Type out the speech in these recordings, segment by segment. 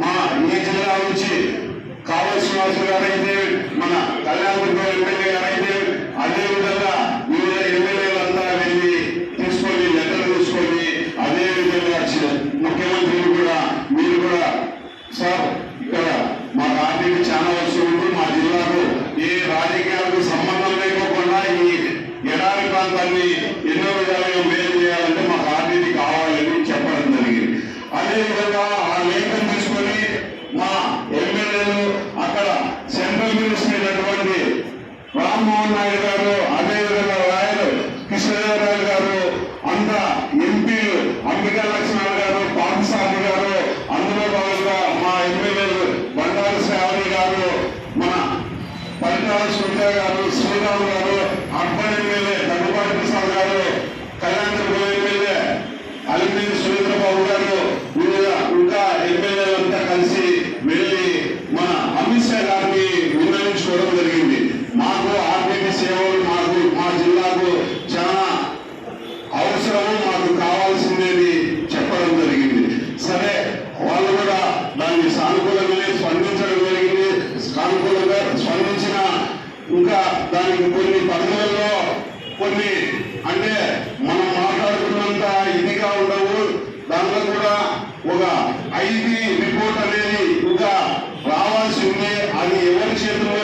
మా నియోజకవర్గ నుంచి కాంగ్రెస్ కావలసిన గారైతే మన కళ్యాణ్ ఎమ్మెల్యే గారైతే అదేవిధంగా రావాల్సి ఉంది అది ఎవరి చేతిలో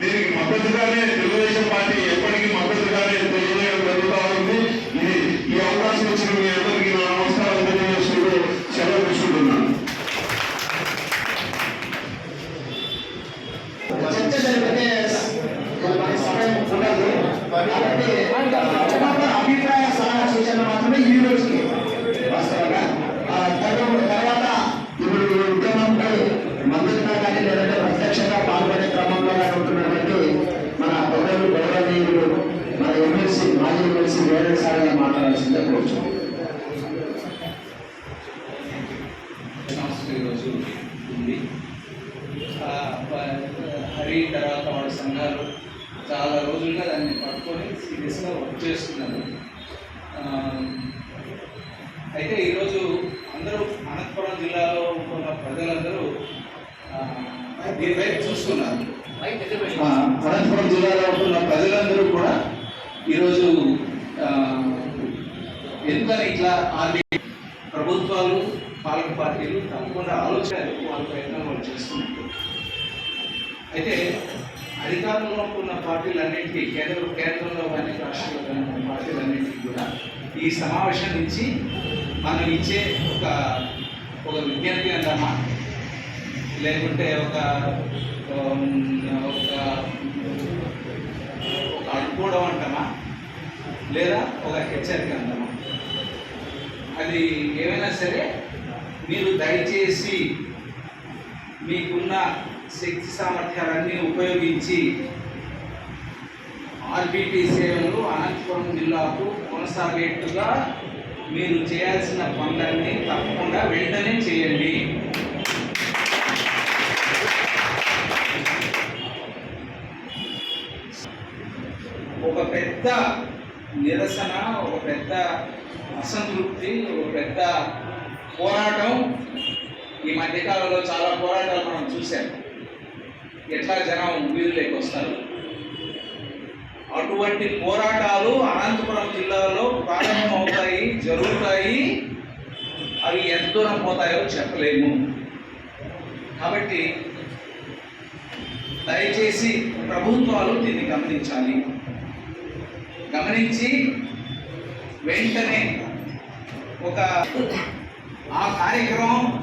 దీనికి మద్దతుగానే తెలుగుదేశం పార్టీ ఎప్పటికీ మద్దతుగానే తెలుగుదేశం ఇంటర్వ్యూ తర్వాత వాళ్ళ సంఘాలు చాలా రోజులుగా దాన్ని పట్టుకొని సీరియస్గా వర్క్ చేస్తున్నారు. అయితే ఈరోజు అందరూ అనంతపురం జిల్లాలో ఉన్న ప్రజలందరూ దీనిపై చూస్తున్నారు. అనంతపురం జిల్లాలో ఉన్న ప్రజలందరూ కూడా ఈరోజు ఎంత ఇట్లా ఆర్మీ ప్రభుత్వాలు పాలక పార్టీలు తప్పకుండా ఆలోచన వాళ్ళ ప్రయత్నం వాళ్ళు చేస్తున్నారు. అయితే అధికారంలో ఉన్న పార్టీలు అన్నింటికి కేంద్ర కేంద్రంలో కానీ రాష్ట్రంలో కానీ ఉన్న పార్టీలన్నింటికీ కూడా ఈ సమావేశం నుంచి మనం ఇచ్చే ఒక ఒక విజ్ఞప్తి అంటామా? లేకుంటే ఒక ఒక అనుకోవడం అంటామా? లేదా ఒక హెచ్చరిక అంటామా? అది ఏమైనా సరే మీరు దయచేసి మీకున్న శక్తి సామర్థ్యాలన్నీ ఉపయోగించి ఆర్బిటి సేవలు అనంతపురం జిల్లాకు కొనసాగేట్టుగా మీరు చేయాల్సిన పనులన్నీ తప్పకుండా వెంటనే చేయండి. ఒక పెద్ద నిరసన ఒక పెద్ద అసంతృప్తి ఒక పెద్ద పోరాటం ఈ మధ్యకాలంలో చాలా పోరాటాలు మనం చూసాం ఎట్లా జనం వీధులేకి వస్తారు? అటువంటి పోరాటాలు అనంతపురం జిల్లాలో ప్రారంభమవుతాయి జరుగుతాయి. అవి ఎంత దూరం పోతాయో చెప్పలేము. కాబట్టి దయచేసి ప్రభుత్వాలు దీన్ని గమనించాలి. గమనించి వెంటనే ఒక ఆ కార్యక్రమం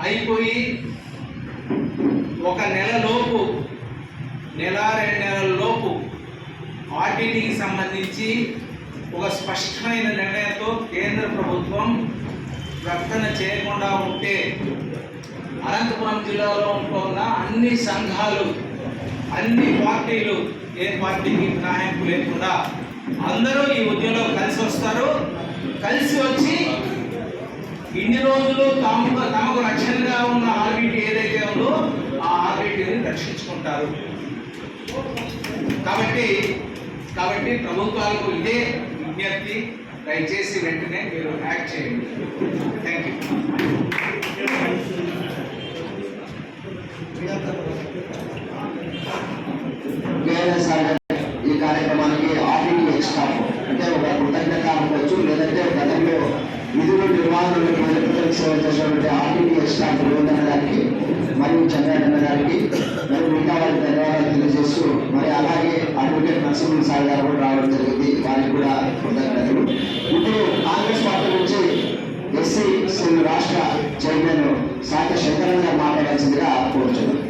అయిపోయి ఒక నెలలోపు నెల రెండు నెలల లోపు ఆర్టీటీకి సంబంధించి ఒక స్పష్టమైన నిర్ణయంతో కేంద్ర ప్రభుత్వం ప్రకటన చేయకుండా ఉంటే అనంతపురం జిల్లాలో ఉంటున్న అన్ని సంఘాలు అన్ని పార్టీలు ఏ పార్టీకి మినహాయింపు లేకుండా అందరూ ఈ ఉద్యమంలో కలిసి వస్తారు. కలిసి వచ్చి ఇన్ని రోజులు తమకు తమకు రక్షణగా ఉన్న ఆర్బిటి ఏదైతే ఉందో ఆర్బిటిని రక్షించుకుంటారు. కాబట్టి కాబట్టి ప్రభుత్వాలకు ఇదే విజ్ఞప్తి. దయచేసి వెంటనే మీరు యాక్ట్ చేయండి. థ్యాంక్ యూ కేఎల్ఎస్ సాగర్ ఈ కార్యక్రమానికి ఆర్టీటీ స్టాఫ్ అంటే ఒక కృతజ్ఞత అనుకోవచ్చు లేదంటే గతంలో విధులు నిర్వహణలో ప్రజలకు సేవ చేసినటువంటి ఆర్టీటీ స్టాఫ్ రోహన్ గారికి మరియు చంద్రన్న గారికి మరియు మిగతా వారికి ధన్యవాదాలు తెలియజేస్తూ మరి అలాగే అడ్వకేట్ నరసింహన్ సార్ గారు కూడా రావడం జరిగింది వారికి కూడా కృతజ్ఞతలు ఇప్పుడు కాంగ్రెస్ పార్టీ నుంచి ఎస్సీ సెల్ రాష్ట్ర చైర్మన్ శాఖ శంకరన్ మాట్లాడాల్సిందిగా కోరుచున్నాను.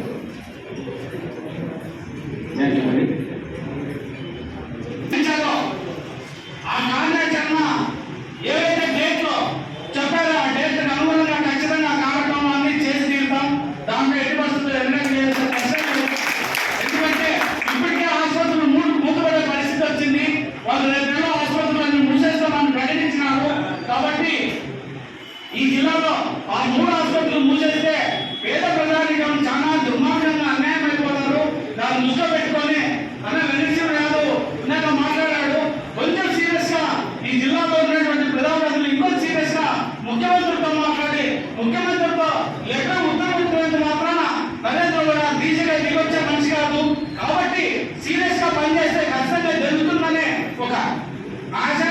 아자.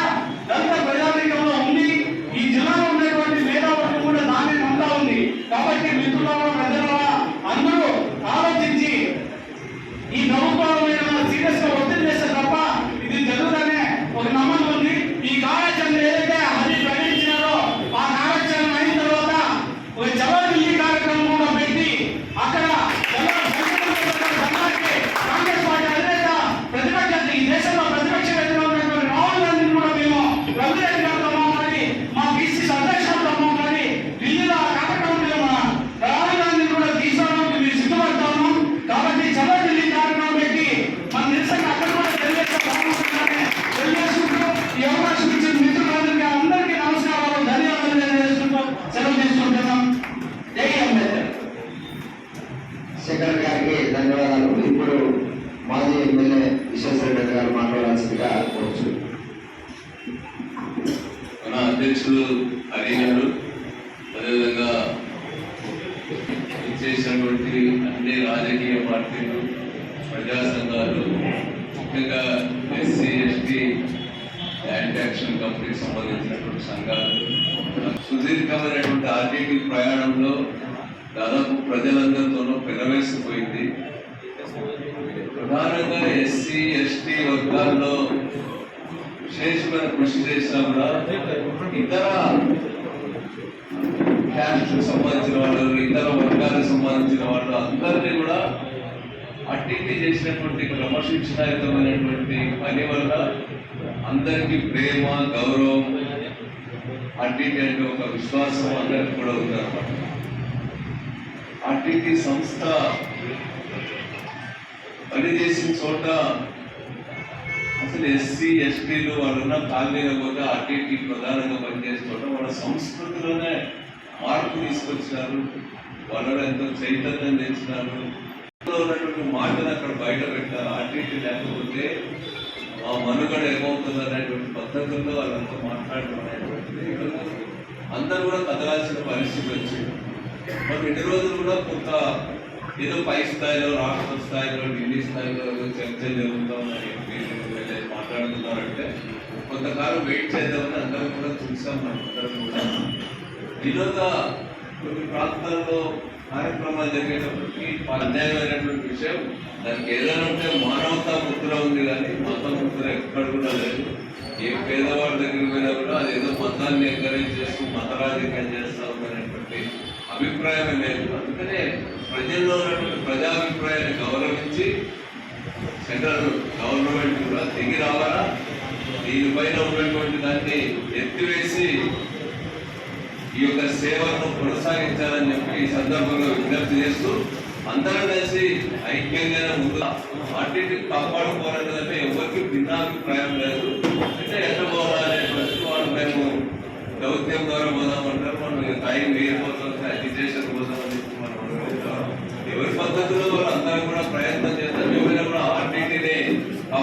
విశేషమైన కృషి చేసినా కూడా ఇతర క్యాస్ట్ సంబంధించిన వాళ్ళు ఇతర వర్గాలకు సంబంధించిన వాళ్ళు అందరినీ కూడా అట్టింటి చేసినటువంటి క్రమశిక్షణాయుతమైనటువంటి పని వల్ల అందరికీ ప్రేమ గౌరవం అట్టింటి అంటే ఒక విశ్వాసం అందరికి కూడా ఉందన్నమాట. అట్టింటి సంస్థ పనిచేసిన చోట అసలు ఎస్సీ ఎస్టీలు వాళ్ళున్న ఉన్న కాలనీలో పోతే ఆర్టీటీ ప్రధానంగా పనిచేసే వాళ్ళ సంస్కృతిలోనే మార్పు తీసుకొచ్చినారు. వాళ్ళలో ఎంతో చైతన్యం తెచ్చినారు. ఉన్నటువంటి మాటను అక్కడ బయట పెట్టారు. ఆర్టీటీ లేకపోతే ఆ మనుగడ ఏమవుతుంది అనేటువంటి పద్ధతుల్లో వాళ్ళంతా మాట్లాడడం అనేటువంటిది అందరూ కూడా కదలాల్సిన పరిస్థితి వచ్చింది. మరి ఇన్ని రోజులు కూడా కొంత ఏదో పై స్థాయిలో రాష్ట్ర స్థాయిలో ఢిల్లీ స్థాయిలో ఏదో చర్చలు జరుగుతూ ఉన్నాయి. మాట్లాడుతున్నారంటే కొంతకాలం వెయిట్ చేద్దామని అందరం కూడా చూసాం మనం అందరం కూడా. వినోద కొన్ని ప్రాంతాల్లో కార్యక్రమాలు జరిగేటప్పటికి అన్యాయమైనటువంటి విషయం దానికి ఏదైనా ఉంటే మానవతా ముద్ర ఉంది కానీ మత ముద్ర ఎక్కడ కూడా లేదు. ఏ పేదవాడి దగ్గర పోయినా కూడా అదేదో మతాన్ని ఎంకరేజ్ చేస్తూ మత రాజకీయం చేస్తా ఉన్నటువంటి అభిప్రాయమే లేదు అందుకనే ప్రజల్లో ఉన్నటువంటి ప్రజాభిప్రాయాన్ని గౌరవించి సెంట్రల్ గవర్నమెంట్ కూడా తిరిగి రావాలా? దీనిపైన ఉన్నటువంటి దాన్ని ఎత్తివేసి ఈ యొక్క సేవను కొనసాగించాలని చెప్పి ఈ సందర్భంగా విజ్ఞప్తి చేస్తూ అందరం కలిసి ఐక్యంగా ముందు వాటిని కాపాడుకోవాలన్నదంటే ఎవరికి భిన్నాభిప్రాయం లేదు. అంటే ఎట్లా ప్రశ్న వాళ్ళు మేము దౌత్యం ద్వారా పోదామంటారు మనం ఇక టైం వేయబోతుంది అజిటేషన్ పోదామని చెప్పి మనం ఎవరి పద్ధతిలో వాళ్ళు అందరూ కూడా ప్రయత్నం చేస్తారు. ఎవరైనా కూడా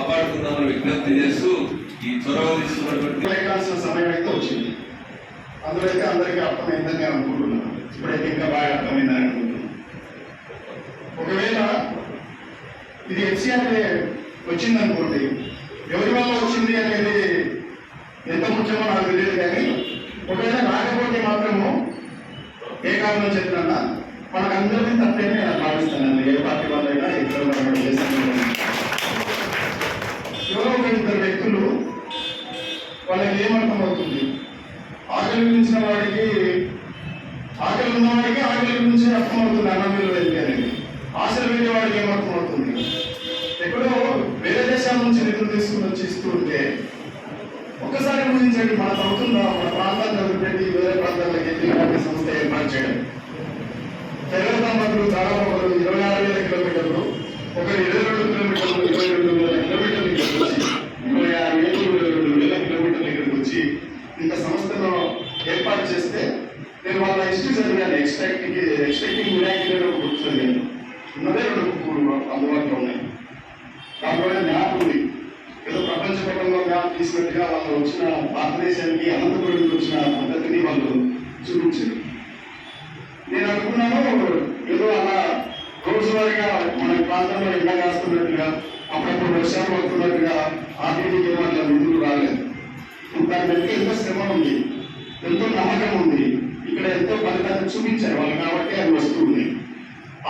కాపాడుకుందామని విజ్ఞప్తి చేస్తూ ఈ చొరవ తీసుకున్నటువంటి సమయం అయితే వచ్చింది. అందులో అయితే అందరికీ అర్థమైందని నేను అనుకుంటున్నాను. ఇప్పుడైతే ఇంకా బాగా అర్థమైందని అనుకుంటున్నాను. ఒకవేళ ఇది హెచ్సిఆర్ఏ వచ్చింది అనుకోండి ఎవరి వల్ల వచ్చింది అనేది ఎంత ముఖ్యమో నాకు తెలియదు కానీ ఒకవేళ రాకపోతే మాత్రము ఏ కారణం చెప్పినా మనకందరినీ తప్పేనే నేను భావిస్తానండి. ఏ పార్టీ వాళ్ళైనా ఇద్దరు చేస్తాను ఎవరో ఇద్దరు వ్యక్తులు వాళ్ళకి ఏమర్థం అవుతుంది ఆకలి గురించిన వాడికి ఆకలి ఉన్నవాడికి ఆకలి గురించి అర్థం అవుతుంది అన్నం వెళ్ళి అనేది. ఆశలు వేరే వాడికి ఏమర్థం అవుతుంది ఎక్కడో వేరే దేశాల నుంచి నిధులు తీసుకుని వచ్చి ఇస్తూ ఉంటే ఒక్కసారి ఊహించండి మనకు అవుతుందా మన ప్రాంతాన్ని వదిలిపెట్టి వేరే ప్రాంతాలకు వెళ్ళి ఇలాంటి సంస్థ ఏర్పాటు చేయడం? తెలంగాణలో దాదాపు ఇరవై ఆరు వేల కిలోమీటర్లు ఒక ఇరవై రెండు కిలోమీటర్లు ఇరవై రెండు వేల కిలోమీటర్లు ఇంత సంస్థను ఏర్పాటు చేస్తే నేను వాళ్ళ హిస్టరీ చదివాను. ఎక్స్పెక్టింగ్ ఎక్స్పెక్టింగ్ వినాయకుడు అని ఒక బుక్ చదివాను ఉన్నదే రెండు బుక్కులు అందుబాటులో ఉన్నాయి. దాంట్లోనే మ్యాప్ ఉంది. ఏదో ప్రపంచ పటంలో మ్యాప్ తీసినట్టుగా వాళ్ళు వచ్చిన భారతదేశానికి అనంతపురం వచ్చిన పద్ధతిని వాళ్ళు చూపించారు. నేను అనుకున్నాను ఏదో అలా రోజువారీగా మన ప్రాంతంలో ఎండ కాస్తున్నట్టుగా అప్పుడప్పుడు వర్షాలు పడుతున్నట్టుగా ఆర్టీటీకి వాళ్ళ అట్లా నిధులు రాలేదు. దాని వెనక ఎంతో శ్రమ ఉంది. ఎంతో నమ్మకం ఉంది. ఇక్కడ ఎంతో ఫలితాన్ని చూపించారు వాళ్ళు కాబట్టి అవి వస్తుంది.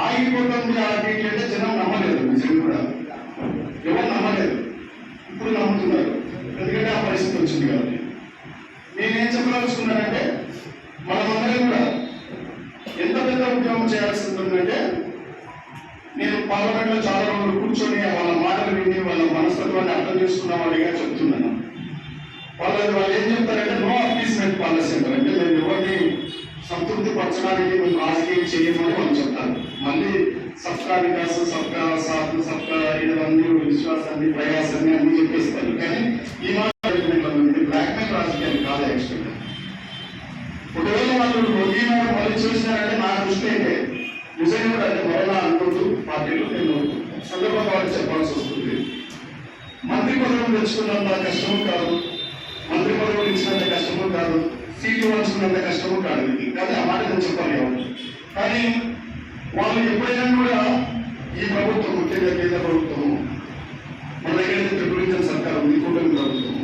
ఆగిపోతుంది ఆర్టీటీ అంటే జనం నమ్మలేదు నిజంగా కూడా. ఎవరు నమ్మలేదు. ఇప్పుడు నమ్ముతున్నారు. ఎందుకంటే ఆ పరిస్థితి వచ్చింది కాబట్టి. నేనేం చెప్పదలుచుకున్నానంటే మనమందరం కూడా ఎంత పెద్ద ఉద్యమం చేయాల్సి ఉంటుందంటే నేను పార్లమెంట్లో చాలా రోజులు కూర్చొని వాళ్ళ మాటలు విని వాళ్ళ మనస్తత్వాన్ని అర్థం చేసుకున్న వాడిగా చెప్తున్నాను. వాళ్ళు వాళ్ళు ఏం చెప్తారంటే నో అప్పీస్మెంట్ పాలసీ అంటారు అంటే మేము ఎవరిని సంతృప్తి పరచడానికి మేము రాజకీయం చేయమని వాళ్ళు చెప్తారు. మళ్ళీ సబ్కా వికాసం సబ్కా సాత్ సబ్కా ఇవన్నీ విశ్వాసాన్ని ప్రయాసాన్ని అన్ని చెప్పేస్తారు. కానీ ఈ మాట బ్లాక్ మెయిల్ రాజకీయాలు కాదు యాక్చువల్గా. ఒకవేళ వాళ్ళు మొదీనారు మళ్ళీ చూసినారంటే నా దృష్టి అయితే నిజంగా కూడా అంటే మరలా అనుకుంటూ పార్టీలో నేను సందర్భంగా చెప్పాల్సి వస్తుంది. మంత్రి పదవులు తెచ్చుకున్నంత కష్టం కాదు. మంత్రి పదవులు ఇచ్చినంత కష్టము కాదు సీట్లు పంచుకున్నంత కష్టము కాదు ఇది. కానీ ఆ మాట నేను చెప్పాలి కానీ వాళ్ళు ఎప్పుడైనా కూడా ఈ ప్రభుత్వం ముఖ్యంగా కేంద్ర ప్రభుత్వము మన దగ్గర త్రిపురించిన సర్కార్ ఉంది కూటమి ప్రభుత్వం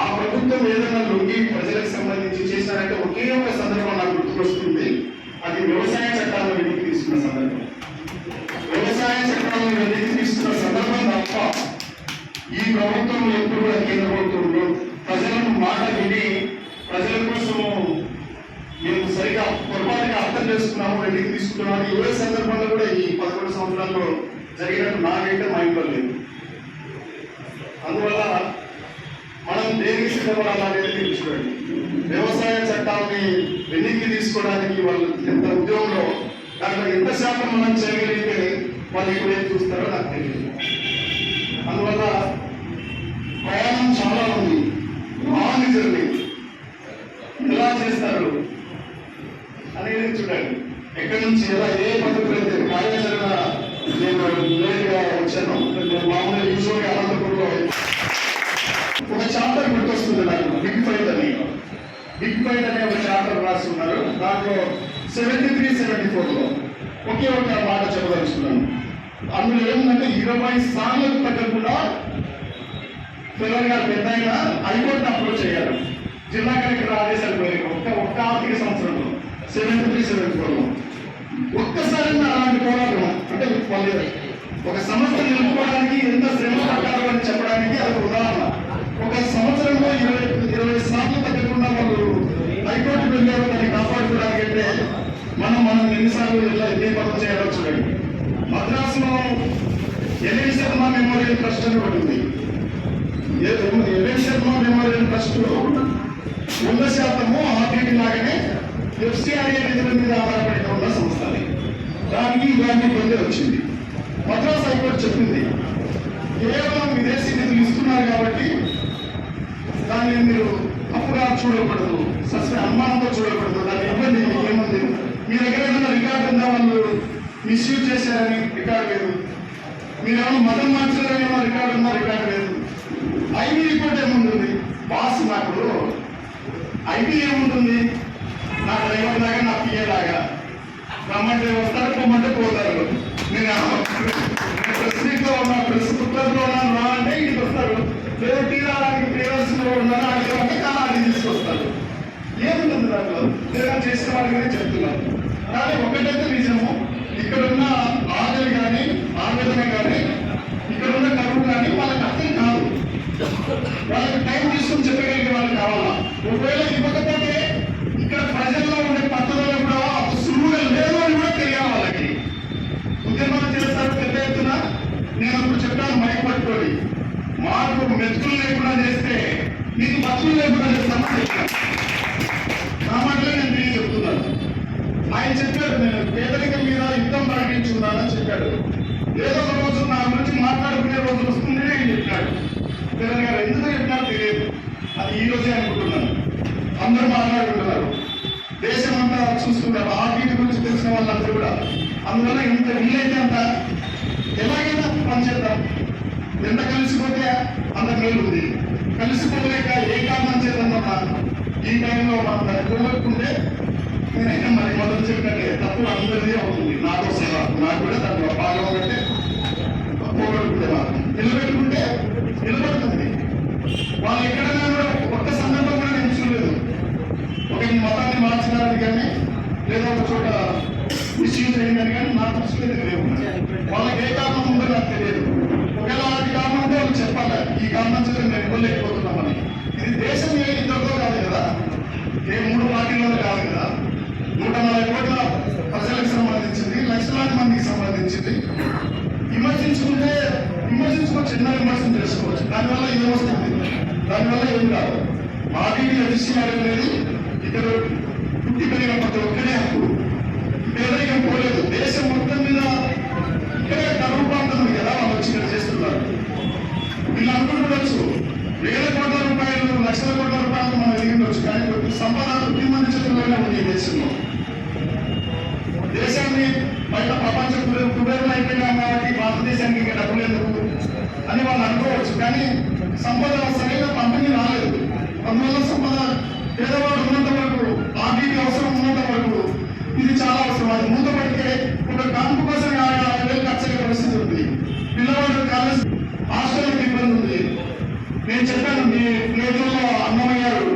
ఆ ప్రభుత్వం ఏదైనా లొంగి ప్రజలకు సంబంధించి చేసినారంటే ఒకే ఒక సందర్భం నాకు గుర్తుకొస్తుంది. అది వ్యవసాయ చట్టాలను వెనక్కి తీసుకున్న సందర్భం. వ్యవసాయ చట్టాలను వెనక్కి తీసుకున్న సందర్భం తప్ప ఈ ప్రభుత్వం ఎప్పుడు కూడా కేంద్ర ప్రభుత్వం మాట విని ప్రజల కోసం మేము సరిగా పొరపాటుగా అర్థం చేసుకున్నాము వెనక్కి తీసుకున్నాము. ఏ సందర్భంలో కూడా ఈ పదకొండు సంవత్సరాల్లో జరిగినట్టు నాకైతే మా ఇంట్లో లేదు. అందువల్ల మనం దేనికి సిద్ధపడాలనేది తెలుసుకోండి. వ్యవసాయ చట్టాన్ని వెనక్కి తీసుకోవడానికి వాళ్ళు ఎంత ఉద్యోగంలో దాంట్లో ఎంత శాతం మనం చేయగలిగితే వాళ్ళు ఇప్పుడు ఏం చూస్తారో నాకు తెలియదు అందువల్ల ప్రయాణం చాలా ఉంది లాంగ్ జర్నీ ఎలా చేస్తారు అనేది చూడండి ఎక్కడి నుంచి ఎలా ఏ పద్ధతులు అయితే కార్యాచరణ నేను లేట్గా వచ్చాను నేను మామూలుగా యూజువల్గా అనంతపురంలో ఒక చాప్టర్ గుర్తొస్తుంది నాకు బిగ్ ఫైట్ అని బిగ్ ఫైట్ అనే ఒక రాసి ఉన్నారు. దాంట్లో సెవెంటీ త్రీ సెవెంటీ ఫోర్లో ఒకే ఒక మాట చెప్పదలుచుకున్నాను. అందులో ఏముందంటే ఇరవై సార్లు తగ్గకుండా తెలంగాణ గారు పెద్ద హైకోర్టు అప్రోచ్ అయ్యారు జిల్లా కలెక్టర్ ఆదేశాలు పోయి ఒక్క ఒక్క ఆర్థిక సంవత్సరంలో సెవెంటీ త్రీ సెవెంటీ ఫోర్లో ఒక్కసారి అలాంటి పోరాటం అంటే ఒక సంస్థ నిలుపుకోవడానికి ఎంత శ్రమ పడ్డారు అని చెప్పడానికి అది ఒక ఉదాహరణ ఒక సంవత్సరంలో ఇరవై ఇరవై సార్లు తగ్గకుండా వాళ్ళు హైకోర్టు వెళ్ళారు దాన్ని కాపాడుకోవడానికి అంటే మనం మనం ఎన్నిసార్లు ఎలా ఏ పనులు చేయాలో చూడండి మద్రాసులో ఎన్ఎన్ శర్మ మెమోరియల్ ట్రస్ట్ అని ఒకటి ఉంది. ఎన్ఎన్ శర్మ మెమోరియల్ ట్రస్ట్ వంద శాతము ఆర్టీటీ లాగానే ఎఫ్సిఆర్ఏ నిధుల మీద ఆధారపడి ఉన్న సంస్థ అది దానికి ఇలాంటి ఇబ్బంది వచ్చింది. మద్రాస్ హైకోర్టు చెప్పింది కేవలం విదేశీ నిధులు ఇస్తున్నారు కాబట్టి దాన్ని మీరు అప్పుగా చూడకూడదు సస్పె అనుమానంతో చూడకూడదు దాని ఇబ్బంది ఏముంది? మీ దగ్గర ఏమైనా రికార్డు ఉందా? వాళ్ళు మిస్యూజ్ చేశారని రికార్డు లేదు. మీరేమో మతం మార్చారని ఏమో రికార్డు ఉందా రికార్డు లేదు. ఐబీ రిపోర్ట్ ఏముంటుంది? బాస్ నాకు. ఐబీ ఏముంటుంది? నా డ్రైవర్ లాగా నా పిఏ లాగా. రమ్మంటే వస్తారు పొమ్మంటే పోతారు. నేను ప్రెస్ మీట్ ఉన్నా ప్రెస్ క్లబ్ ఉన్నాను రా అంటే ఇంటికి వస్తారు. లేదు టీ రావడానికి ప్రియర్స్లో ఉన్నాను కానీ తీసుకొస్తారు. ఏముంటుంది దాంట్లో? లేదా చేసిన వాళ్ళకి చెప్తున్నాను కానీ ఒకటైతే నిజము. ఇక్కడ ఉన్న ఆకలి కానీ ఆవేదన కానీ ఇక్కడ ఉన్న కరువు కానీ వాళ్ళకి అర్థం కాదు వాళ్ళకి టైం తీసుకుని చెప్పగలిగే వాళ్ళు కావాలా? ఒకవేళ ఇవ్వకపోతే ఇక్కడ ప్రజల్లో ఉండే పద్ధతులు కూడా సులువుగా లేదు అని కూడా తెలియాలి వాళ్ళకి. ఉద్యమాలు చేస్తారు పెద్ద ఎత్తున. నేను అప్పుడు చెప్పాను మైక్ పట్టుకొని. మాకు మెతుకులు లేకుండా చేస్తే నీకు బతుకులు లేకుండా చేస్తామని చెప్పాను నా మాటలే నేను మీకు చెప్తున్నాను ఆయన చెప్పారు నేను పేదరికం మీద యుద్ధం ప్రకటించుకున్నానని చెప్పాడు ఏదో ఒక రోజు నా గురించి మాట్లాడుకునే రోజు వస్తుంది ఆయన చెప్పాడు జగన్ గారు ఎందుకు చెప్పినారో తెలియదు అది ఈ రోజే అనుకుంటున్నాను అందరూ మాట్లాడుకుంటున్నారు దేశం అంతా చూసుకుంటారు ఆ వీటి గురించి తెలిసిన వాళ్ళందరూ కూడా అందువల్ల ఇంత వీలైతే అంత ఎలాగైనా పనిచేద్దాం ఎంత కలిసిపోతే అంత మేలు ఉంది కలిసిపోలేక ఏ కారణం చేద్దామన్నా ఈ టైంలో మనం దాన్ని పోగొట్టుకుంటే నేనైతే మరి మొదలు చెప్పినట్టే తప్పు అందరిది అవుతుంది నాతో సహా నాకు కూడా దాంట్లో భాగం కంటే పోగొట్టుకుంటే మాత్రం నిలబెట్టుకుంటే నిలబడుతుంది వాళ్ళు ఎక్కడైనా కూడా ఒక్క సందర్భం కూడా నేను చూడలేదు ఒక ఈ మతాన్ని మార్చినారని కానీ ఏదో ఒక చోట మిస్యూజ్ అయిందని కానీ నా దృష్టిలో లేవు వాళ్ళకి ఏ కారణం ఉందో నాకు తెలియదు. ఒకవేళ అలాంటి కారణం ఉంటే వాళ్ళు చెప్పాలి. ఈ కారణం చేత మేము ఇవ్వలేకపోతున్నామని ఇది దేశం ఏ ఇద్దరితో కాదు కదా. ఏ మూడు పార్టీలలో కాదు కదా. నూట నలభై కోట్ల ప్రజలకు సంబంధించింది లక్షలాది మందికి సంబంధించింది. విమర్శించుకుంటే విమర్శించుకో చిన్న విమర్శలు చేసుకోవచ్చు. దానివల్ల ఏం వస్తుంది? దానివల్ల ఏం కాదు. ఆర్టీడీ ఎఫ్సీఆర్ అనేది ఇక్కడ ఇక్కడ ప్రతి ఒక్కరే హక్కు పేదరికం పోలేదు దేశం మొత్తం మీద ఇక్కడే కరువు ప్రాంతం ఉంది కదా వాళ్ళు వచ్చి ఇక్కడ చేస్తున్నారు వీళ్ళు అనుకుంటుండొచ్చు వేల కోట్ల రూపాయలు లక్షల కోట్ల రూపాయలు మనం ఎదిగిండొచ్చు కానీ సంపద కొద్ది మంది చేతుల్లోనే ఉంది ఈ దేశంలో దేశాన్ని బయట ప్రపంచం కుబేరం అయిపోయినాం కాబట్టి భారతదేశానికి ఇంకా డబ్బులు ఎందుకు అని వాళ్ళు అనుకోవచ్చు కానీ సంపద సరైన పంపిణీ రాలేదు. అందువల్ల సంపద పేదవాడు ఉన్నంత వరకు ఆర్థిక అవసరం ఉన్నంత వరకు ఇది చాలా అవసరం. అది మూతపడితే ఒక కాన్పు కోసం యాభై యాభై వేలు ఖర్చు పరిస్థితి ఉంది. పిల్లవాడు కాలేజ్ హాస్టల్కి ఇబ్బంది ఉంది. నేను చెప్పాను మీ ప్లేట్లలో అన్నమయ్యారు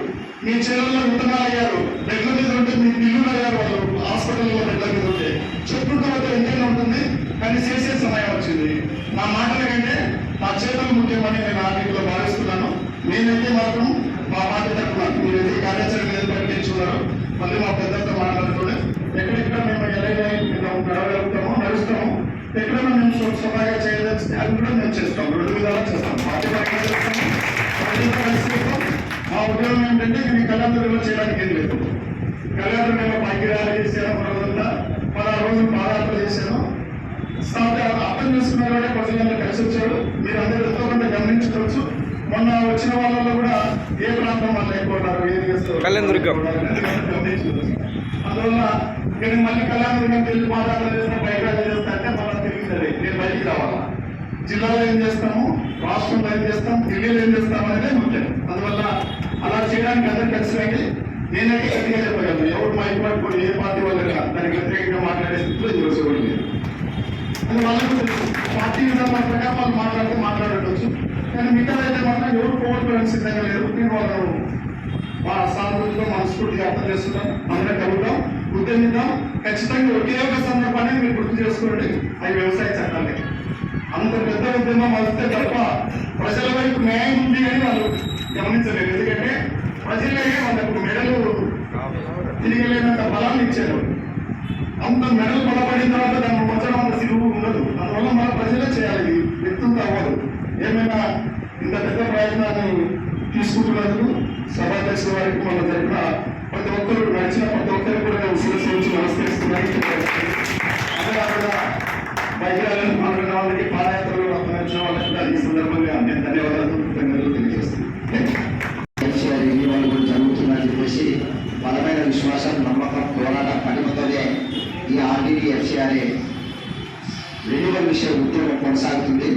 మీ చేతుల్లో విత్తనాలు అయ్యారు బెడ్ల మీద ఉంటే మీ పిల్లలు అయ్యారు వాళ్ళు హాస్పిటల్లో బెడ్ల మీద ఉంటే. చెప్పుకుంటూ తర్వాత ఎంతైనా ఉంటుంది కానీ చేసే సమయం వచ్చింది. నా మాటల కంటే నా చేతులు ముఖ్యమని నేను ఆర్థికలో భావిస్తున్నాను. నేనైతే మాత్రం మా పార్టీ తరఫున మీరైతే కార్యాచరణ ఏది ప్రకటించున్నారు మళ్ళీ మా పెద్దలతో మాట్లాడుకుని ఎక్కడెక్కడ మేము ఎలాగైనా మేము నడవగలుగుతామో నడుస్తాము ఎక్కడైనా మేము స్వ- స్వతహాగా చేయదలిస్తే అది కూడా మేము చేస్తాం. రెండు విధాలా చేస్తాం. పార్టీ పరంగా చేస్తాము మా ఉద్యోగం ఏంటంటే మీ కళాంతరంలో చేయడానికి ఏం లేదు. కళ్యాణంలో పైకి రాలి చేసే రోజంతా పదహారు రోజులు పాదయాత్ర చేశాను స్టార్ట్ అర్థం చేసుకున్న కూడా ప్రజలందరూ కలిసి వచ్చాడు మీరు అందరూ ఎంతో కొంత గమనించుకోవచ్చు. మొన్న వచ్చిన వాళ్ళలో కూడా ఏ ప్రాంతం వాళ్ళు ఎక్కువ ఉన్నారు? ఏ చేస్తారు అందువల్ల ఇక్కడ మళ్ళీ కళ్యాణదుర్గంకి వెళ్ళి పాదయాత్ర చేస్తే బయట చేస్తా అంటే తిరిగి సరే నేను బయటికి రావాలా? జిల్లాలో ఏం చేస్తాము? రాష్ట్రంలో ఏం చేస్తాం? ఢిల్లీలో ఏం చేస్తాం అనేది ముఖ్యం. అందువల్ల అలా చేయడానికి అందరూ కలిసి రండి నేనైతే గట్టిగా చెప్పగలను. ఎవరు మా ఇప్పుడు ఏ పార్టీ వాళ్ళు దానికి వ్యతిరేకంగా మాట్లాడే స్థితిలో ఎవరు లేరు. అది వాళ్ళకు. పార్టీ విధానం ప్రకారం వాళ్ళు మాట్లాడితే మాట్లాడవచ్చు కానీ మిగతా అయితే మాత్రం ఎవరు కోరుకోవడానికి సిద్ధంగా లేరు నేను వాళ్ళు మా సానుభూతితో మనస్ఫూర్తిగా అర్థం చేస్తున్నాం. అందరం కలుగుతాం ఉద్యమిద్దాం ఖచ్చితంగా ఒకే ఒక సందర్భాన్ని మీరు గుర్తు చేసుకోండి. అవి వ్యవసాయ చట్టాలే. అంత పెద్ద ఉద్యమం వస్తే తప్ప ప్రజల వైపు న్యాయం ఉంది అని వాళ్ళు గమనించలేదు. ఎందుకంటే ప్రజలే వాళ్ళకు మెడలు తిరిగలేనంత బలాన్ని ఇచ్చారు. అంత మెడలు బలపడిన తర్వాత దాన్ని వచ్చడం అంత సిరువు ఉండదు. అందువల్ల మన ప్రజలే చేయాలి. వ్యక్తులు వ్యక్తులతో అవ్వదు ఏమైనా ఇంత పెద్ద ప్రయత్నాన్ని తీసుకుంటున్నందుకు సభాధ్యక్షుల వారికి మన తరఫున ప్రతి ఒక్కరు నడిచిన ప్రతి ఒక్కరు కూడా నేను శిరస్సు నుంచి నమస్కరిస్తున్నాను అంతేకాకుండా మనకు పాల్గొన్న వాళ్ళకి పాదయాత్రలు నడిచిన వాళ్ళకి కూడా ఈ సందర్భంగా నేను ధన్యవాదాలు కృతజ్ఞతలు తెలియజేస్తున్నాను ఎఫ్సిఆర్ ఎన్నికలు కూడా జరుగుతుందని చెప్పేసి బలమైన విశ్వాసం నమ్మకం పోరాట పటిమతోనే ఈ ఆర్డీడీ ఎఫ్సిఆర్ఏ రెన్యువల్ విషయం ఉద్యోగం కొనసాగుతుంది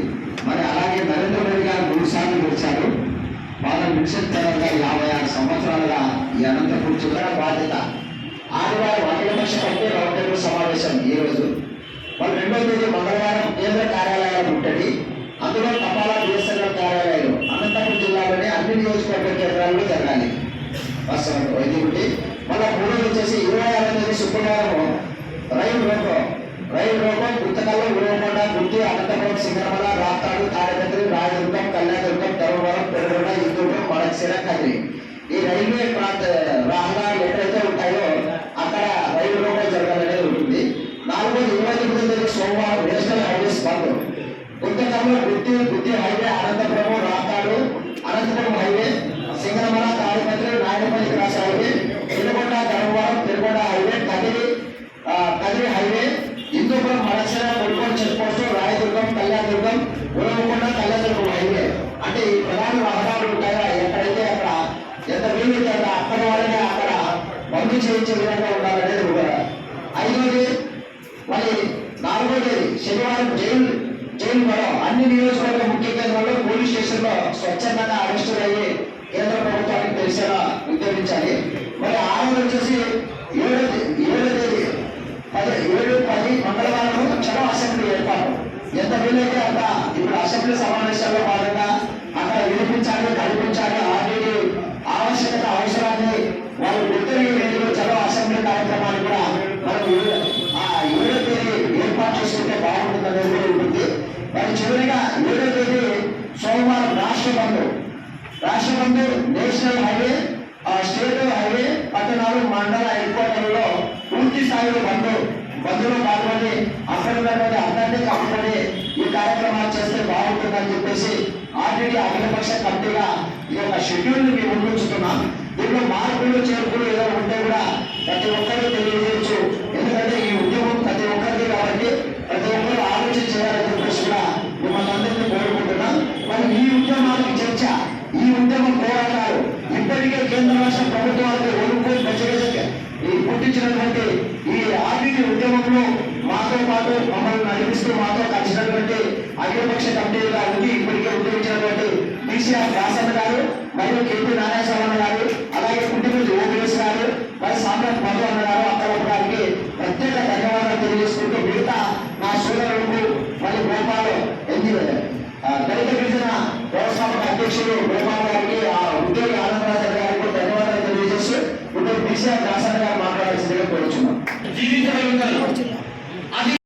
మరి అలాగే నరేంద్ర మోడీ గారు మూడు సార్లు గెలిచారు వాళ్ళ మిషన్ తరంగా యాభై ఆరు సంవత్సరాలుగా ఈ చూడడం బాధ్యత. ఆదివారం అఖిలపక్ష కమిటీ రౌండ్ సమావేశం ఈ రోజు. మరి రెండో తేదీ మంగళవారం కేంద్ర కార్యాలయాలు ఉంటుంది. అందులో తపాలా బిఎస్ఎన్ఎల్ కార్యాలయాలు అనంతపురం జిల్లాలోని అన్ని నియోజకవర్గ కేంద్రాల్లో జరగాలి. వాస్తవం ఇది ఒకటి. మళ్ళీ మూడోది వచ్చేసి ఇరవై ఆరో తేదీ శుక్రవారం రైలు రోకో. రైలు రోకో గుంతకల్లో ఉరవకొండ గుర్తి అనంతపురం సింగరమల రాప్తాడు తాడపత్రి రాయదుర్గం కళ్యాణదుర్గం ధర్మవరం పెరుగుడ ఇందూరు మడక్సిర కదిరి ¡Suscríbete al! ఎంత వీలైతే ఇప్పుడు అసెంబ్లీ సమావేశాల్లో భాగంగా ఆల్రెడీ అఖిలపక్ష కమిటీగా ఈ యొక్క షెడ్యూల్ని మేము ఉంచుతున్నాం